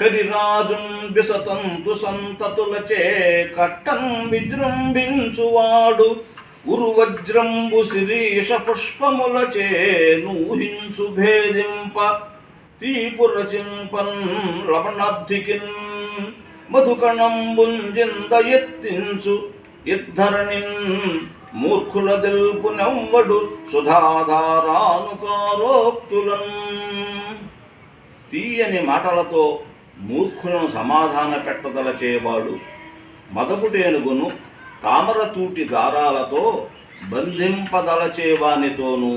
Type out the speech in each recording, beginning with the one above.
కరిరాజుం బిసతంతు సంతతులచే కట్టం విజృంభించువాడు. ఉరువజ్రంబు శిరీష పుష్పములచే నూహించు భేదింప. తీపుర చింపన్ మధుకణంబుం మధుకణంబుంజింద ఎత్తించు. ఇద్ధరణిన్ మూర్ఖుల దిల్పు నెవ్వడు సుధాధారానుకారోక్తులం. తీయని మాటలతో మూర్ఖులను సమాధాన పెట్టదలచేవాడు మదపుటేనుగును తామరతూటి దారాలతో బంధింపదలచేవానితోనూ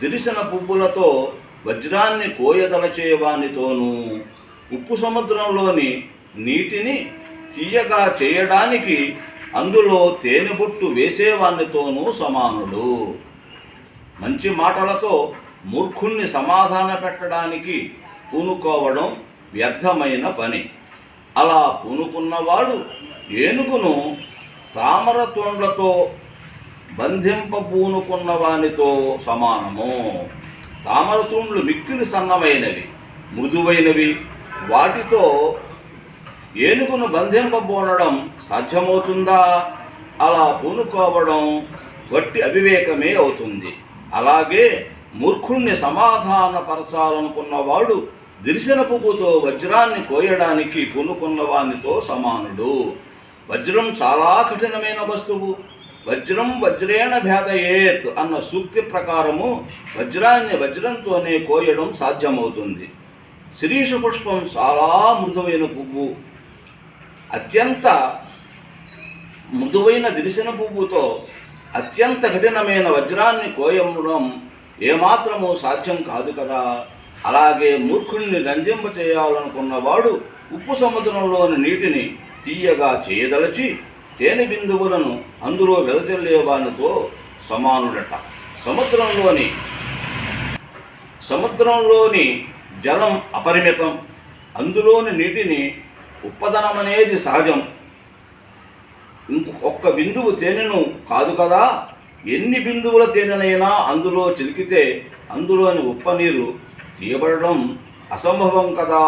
దిరిసిన పువ్వులతో వజ్రాన్ని కోయదలచేవానితోనూ ఉప్పు సముద్రంలోని నీటిని తీయగా చేయడానికి అందులో తేనెబొట్టు వేసేవానితోనూ సమానుడు మంచి మాటలతో మూర్ఖుణ్ణి సమాధాన పెట్టడానికి పూనుకోవడం వ్యర్థమైన పని. అలా పూనుకున్నవాడు ఏనుగును తామర తొండ్లతో బంధింపబూనుకున్న వానితో సమానము. తామర తుండ్లు మిక్కిలి సన్నమైనవి మృదువైనవి. వాటితో ఏనుగును బంధింపబోనడం సాధ్యమవుతుందా? అలా పూనుకోవడం వట్టి అవివేకమే అవుతుంది. అలాగే మూర్ఖుణ్ణి సమాధానపరచాలనుకున్నవాడు దిరిసిన పువ్వుతో వజ్రాన్ని కోయడానికి పూనుకున్న వానితో సమానుడు. వజ్రం చాలా కఠినమైన వస్తువు. వజ్రం వజ్రేణ భేదయేత్ అన్న సూక్తి ప్రకారము వజ్రాన్ని వజ్రంతోనే కోయడం సాధ్యమవుతుంది. శిరీష పుష్పం చాలా మృదువైన పువ్వు. అత్యంత మృదువైన దిరిసిన పువ్వుతో అత్యంత కఠినమైన వజ్రాన్ని కోయడం ఏమాత్రము సాధ్యం కాదు కదా? అలాగే మూర్ఖుల్ని రంజింప చేయాలనుకున్నవాడు ఉప్పు సముద్రంలోని నీటిని తీయగా చేయదలచి తేనె బిందువులను అందులో వెదజల్లేవానితో సమానుడట. సముద్రంలోని సముద్రంలోని జలం అపరిమితం. అందులోని నీటిని ఉప్పదనం అనేది సహజం. ఇంకొ ఒక్క బిందువు తేనెను కాదు కదా? ఎన్ని బిందువుల తేనెనైనా అందులో చిలికితే అందులోని ఉప్ప నీరు తీయబడడం అసంభవం కదా?